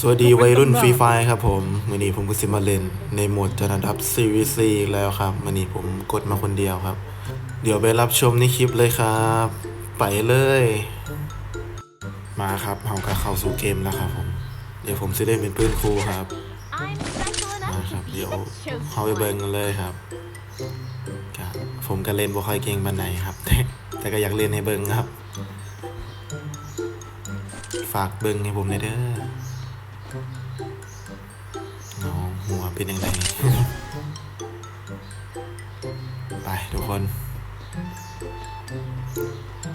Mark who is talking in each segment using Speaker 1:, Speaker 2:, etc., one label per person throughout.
Speaker 1: สวัสดีวัยรุ่นฟรีไฟครับผมวันนี้ผมก็สิมาเล่น ในโหมดจนดับ CVC อีกแล้วครับวันนี้ผมกดมาคนเดียวครับ เดี๋ยวไปรับชมในคลิปเลยครับ ไปเลย มาครับเราก็เข้าสู่เกมแล้วครับผมเดี๋ยวผมจะได้เป็นปืนครูครับมาครับ เดี๋ยวเข้าไปเบิ่งกันเลยครับผมก็เล่นบ่ค่อยเก่งปานไหนครับแต่แต่ก็อยากเล่นให้เบิ่งครับ ฝากเบิ่งให้ผมหน่อยเด้อ น้องหัวเป็นยังไงไปทุกคน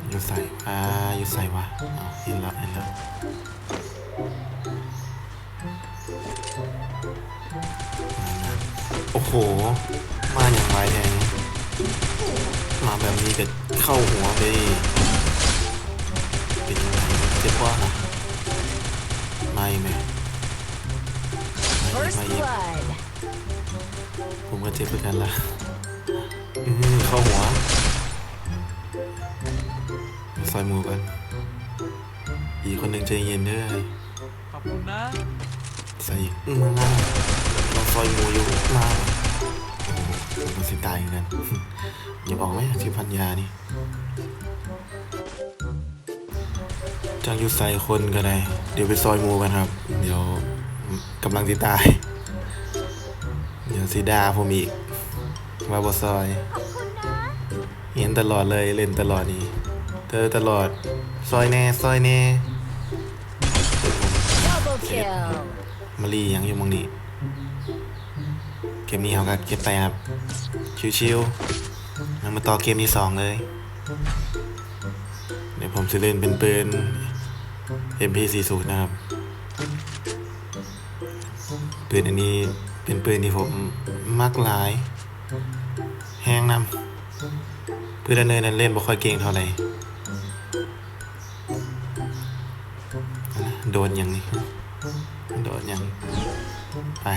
Speaker 1: อยู่ใส่อ่าอยู่ใส่วะเอ๋อเห็นแล้วเห็นแล้วโอ้โห มาอย่างไรแดงมาแบบนี้ก็เข้าหัวไปเป็นยังไงเจ็บว่าไม่ไหม ไม่
Speaker 2: First
Speaker 1: ไม่อีก
Speaker 2: blood.
Speaker 1: ผมก็เจ็บเหมือนกันละอื้อหือเข้าหัวซอยมือกันอีกคนหนึ่งใจเย็นเด้อ
Speaker 3: ขอบคุณนะ
Speaker 1: ใส่อื้อมาล่าเราซอยหมูอยู่ล่าโอ้โหผมก็สิตายเหมือนกัน อย่าบอกไหมที่พันยานี่จังอยู่ใส่คนก็ได้ เดี๋ยวไปซอยหมูกันครับ เดี๋ยว กำลังสิตาย เดี๋ยวสิดาผมอีกว่าบ่ซอย
Speaker 2: ขอบคุณนะ
Speaker 1: เห็นตลอดเลยเล่นตลอดนี่เธอตลอด ซอยแน่ ซอยแน่
Speaker 2: Double kill.
Speaker 1: มารียังอยู่มองนี้เกมนี้เขาก็เก็บไปครับ ชิวๆแล้วมาต่อเกมที่สองเลย เดี๋ยวผมจะเล่นเป็นปืน MP40 นะครับ ปืนอันนี้เป็นปืนที่ผมมักหลาย แห้งนำปืนอันเนินนั้นเล่นบ่ค่อยเก่งเท่าไหร่โดนอย่างนี้โดนอย่างไป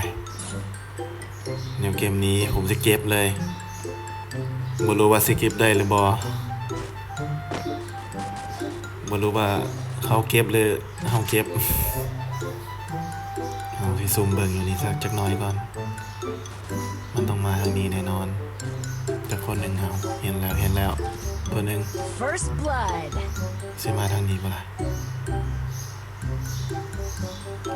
Speaker 1: เดี๋ยวเกมนี้ผมจะเก็บเลยบ่รู้ว่าสิเก็บได้หรือบอบ่รู้ว่าเขาเก็บหรือเขาเก็บ ซูมเบิ่งอยู่นี่สักจักหน้อยก่อน มันต้องมาทางนี้แน่นอนจักคนหนึ่งเอาเห็นแล้วเห็นแล้ว ตัวหนึ่ง
Speaker 2: First blood.
Speaker 1: สิมาทางนี้ปะล่ะ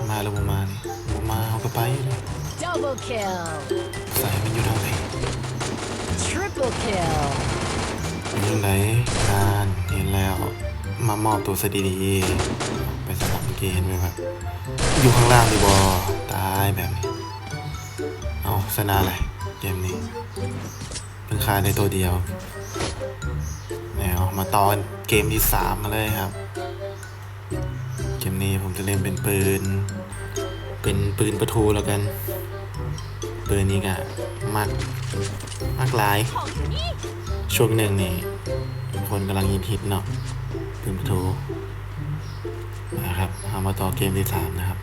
Speaker 1: มาแล้วบ่มานี่บ่มาเอาก็ไปเลย
Speaker 2: Double kill.
Speaker 1: ใส่มันอยู่ทางไหน
Speaker 2: Triple kill.
Speaker 1: อยู่ทางไหนนานเห็นแล้ว มามอบตัวซะดีๆไปสลับเมื่อกี้เห็นไหมครับอยู่ข้างล่างดีบอตาย แบบนี้ เอาสนาอะไรเกมนี้เพิ่งคาในตัวเดียวแล้วมาตอนเกมที่สามมาเลยครับ เกมนี้ผมจะเล่นเป็นปืน เป็นปืนประทูแล้วกัน ปืนนี้ก็มักมักหลาย ช่วงหนึ่งนี่คนกำลังฮิตฮิตเนาะปืนประทูนะครับเอามาต่อเกมที่สามนะครับ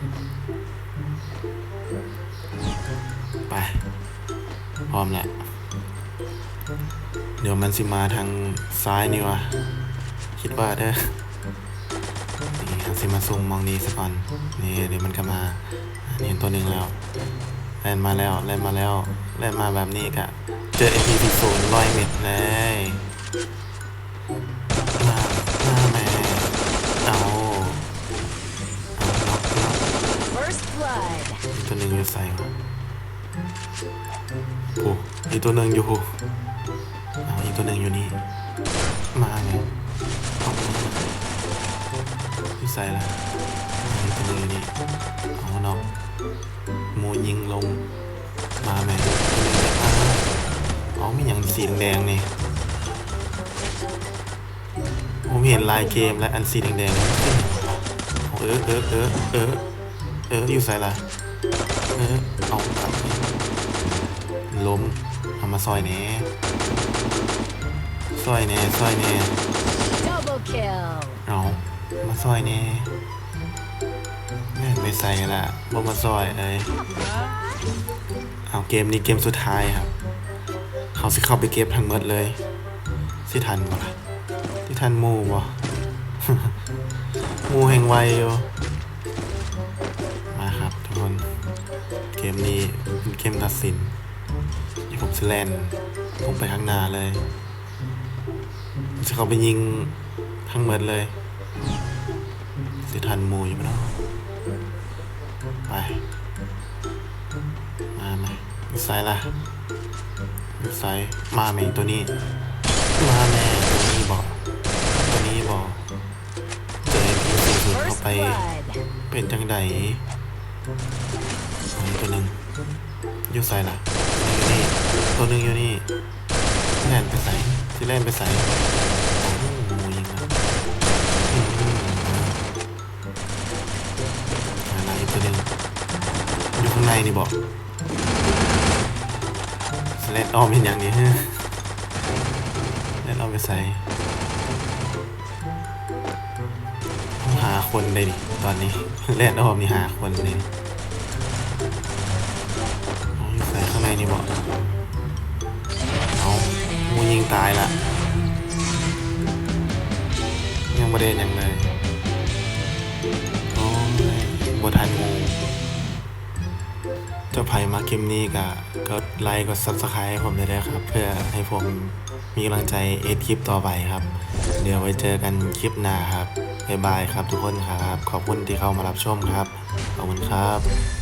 Speaker 1: ไป พร้อมแล้ว เดี๋ยวมันสิมาทางซ้ายนี่วะ คิดว่าเด้อนี่สิมาซุ่มมองนี้สักก่อน นี่เดี๋ยวมันก็มาเห็นตัวหนึ่งแล้วแล่นมาแล้วแล่นมาแล้วแล่นมาแบบนี้กะ เจอ MP ที่ศูนย์ร้อยเม็ดเลย ตัวหนึ่งอยู่ใส่วะโอ้อีกตัวหนึ่งอยู่เอาอีกตัวหนึ่งอยู่นี่ มาไงอยู่ใส่ละอีกตัวหนึ่งอยู่นี่เอาน้องหมูยิงลง มาแม่ตัวหนึ่งเอ้าวอ๋อมีอย่างสีแดงนี่ผมเห็นลายเกมและอันสีแดงๆมันขึ้นเออเออเออเออ เอออยู่ใส่ละเออเอากลับนี่ล้มเอามาซอยแหน่ซอยแหน่ซอยแหน่
Speaker 2: Double kill.
Speaker 1: เอามาซอยแหน่แม่งไม่ใส่ละบ่มาซอยเอ้ย
Speaker 3: ขอบคุณนะ
Speaker 1: เอาเกมนี้เกมสุดท้ายครับ เขาสิเข้าไปเก็บทั้งหมดเลย สิทันบ่ล่ะที่ทันหมูบ่หมูแห่งไวอยู่ มนี้เป็นเกมตัดสินที่ผมจะแลนผมไปข้างหน้าเลยจะเข้าไปยิงทั้งหมดเลยสิทันมูอยู่ไหมเนาะไป มาไหมมีไซส์ละมีไซส์มาไหมตัวนี้ มาแม่ตัวนี้บอกตัวนี้บอกเจอพีสี่ศูนเข้าไป เป็นจังใด อันนี้ตัวหนึ่งอยู่ใส่ละตัวหนึ่งอยู่นี่ตัวหนึ่งอยู่นี่แล่นไปใส่ที่แล่นไปใส่โอ้โหหมูยิงแล้วอืมอะไรอีกตัวหนึ่งอยู่ข้างในนี่บอกสแลดออมเป็นอย่างนี้ฮะแล่นเอาไปใส่ หาคนเลยดิตอนนี้แล่นออมนี่หาคนเลยอยู่ใส่ข้างในนี่บอกเอามูยิงตายละยังประเด็นยังเลย ไผมาเกมนี้ก็กดไลค์กด subscribe ให้ผมได้เลยครับ เพื่อให้ผมมีกำลังใจเอ็ดคลิปต่อไปครับ เดี๋ยวไว้เจอกันคลิปหน้าครับบ๊ายบายครับทุกคนครับ ขอบคุณที่เข้ามารับชมครับ ขอบคุณครับ